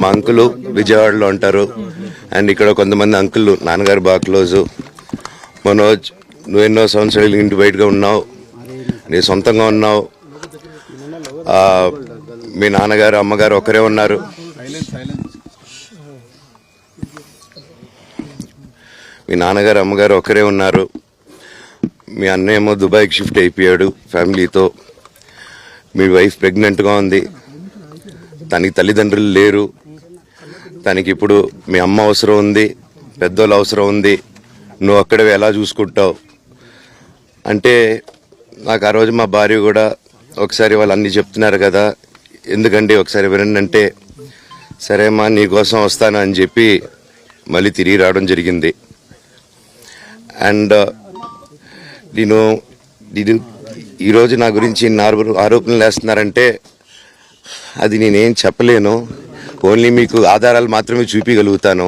మా అంకులు విజయవాడలో ఉంటారు. అండ్ ఇక్కడ కొంతమంది అంకులు నాన్నగారు బాగా క్లోజు. మనోజ్ నువ్వు ఎన్నో సంవత్సరాలు ఇంటి బయటగా ఉన్నావు. నీ సొంతంగా ఉన్నావు. మీ నాన్నగారు అమ్మగారు ఒకరే ఉన్నారు. మీ నాన్నగారు అమ్మగారు ఒకరే ఉన్నారు. మీ అన్నయ్య ఏమో దుబాయ్కి షిఫ్ట్ అయిపోయాడు ఫ్యామిలీతో. మీ వైఫ్ ప్రెగ్నెంట్గా ఉంది. తనకి తల్లిదండ్రులు లేరు. తనకి ఇప్పుడు మీ అమ్మ అవసరం ఉంది పెద్దోళ్ళు అవసరం ఉంది. నువ్వు అక్కడ ఎలా చూసుకుంటావు? అంటే నాకు ఆ రోజు మా భార్య కూడా ఒకసారి వాళ్ళు అన్ని చెప్తున్నారు కదా ఎందుకండి ఒకసారి వినండి అంటే సరే అమ్మా నీకోసం వస్తాను అని చెప్పి మళ్ళీ తిరిగి రావడం జరిగింది. అండ్ నేను నేను ఈరోజు నా గురించి ఆరోపణలు వేస్తున్నారంటే అది నేనేం చెప్పలేను. ఓన్లీ మీకు ఆధారాలు మాత్రమే చూపించగలుగుతాను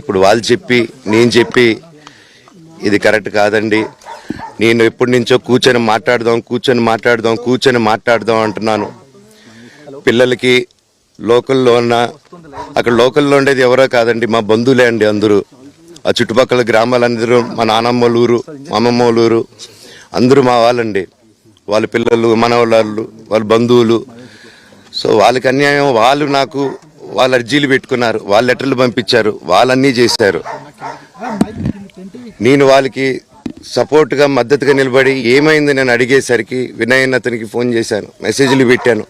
ఇప్పుడు వాళ్ళు చెప్పి నేను చెప్పి ఇది కరెక్ట్ కాదండి. నేను ఎప్పటి నుంచో కూర్చొని మాట్లాడదాం కూర్చొని మాట్లాడదాం కూర్చొని మాట్లాడదాం అంటున్నాను. పిల్లలకి లోకల్లో ఉన్న అక్కడ లోకల్లో ఉండేది ఎవరో కాదండి మా బంధువులే అండి అందరూ. ఆ చుట్టుపక్కల గ్రామాలందరూ మా నానమ్మ ఊరు మా అమ్మమ్మ వాళ్ళ ఊరు అందరూ మా వాళ్ళండి. వాళ్ళ పిల్లలు మన వాళ్ళు వాళ్ళ బంధువులు సో వాళ్ళకి అన్యాయం వాళ్ళు నాకు వాళ్ళ అర్జీలు పెట్టుకున్నారు వాళ్ళ లెటర్లు పంపించారు వాళ్ళన్నీ చేశారు. నేను వాళ్ళకి సపోర్ట్గా మద్దతుగా నిలబడి ఏమైంది నేను అడిగేసరికి వినయన్ అతనికి ఫోన్ చేశాను మెసేజ్లు పెట్టాను.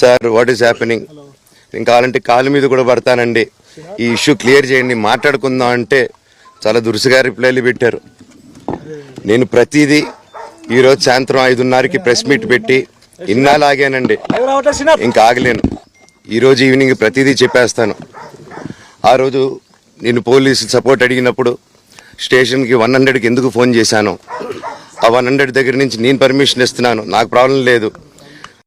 సార్ వాట్ ఈస్ హ్యాపెనింగ్ నేను కావాలంటే కాలు మీద కూడా పడతానండి. ఈ ఇష్యూ క్లియర్ చేయండి మాట్లాడుకుందాం అంటే చాలా దురుసుగా రిప్లైలు పెట్టారు. నేను ప్రతిదీ ఈరోజు సాయంత్రం ఐదున్నరకి ప్రెస్ మీట్ పెట్టి ఇన్నాళ్ళు ఆగానండి ఇంకా ఆగలేను. ఈరోజు ఈవినింగ్ ప్రతిదీ చెప్పేస్తాను. ఆ రోజు నేను పోలీసు సపోర్ట్ అడిగినప్పుడు స్టేషన్కి వన్ హండ్రెడ్కి ఎందుకు ఫోన్ చేశాను? ఆ వన్ హండ్రెడ్ దగ్గర నుంచి నేను పర్మిషన్ ఇస్తున్నాను. నాకు ప్రాబ్లం లేదు.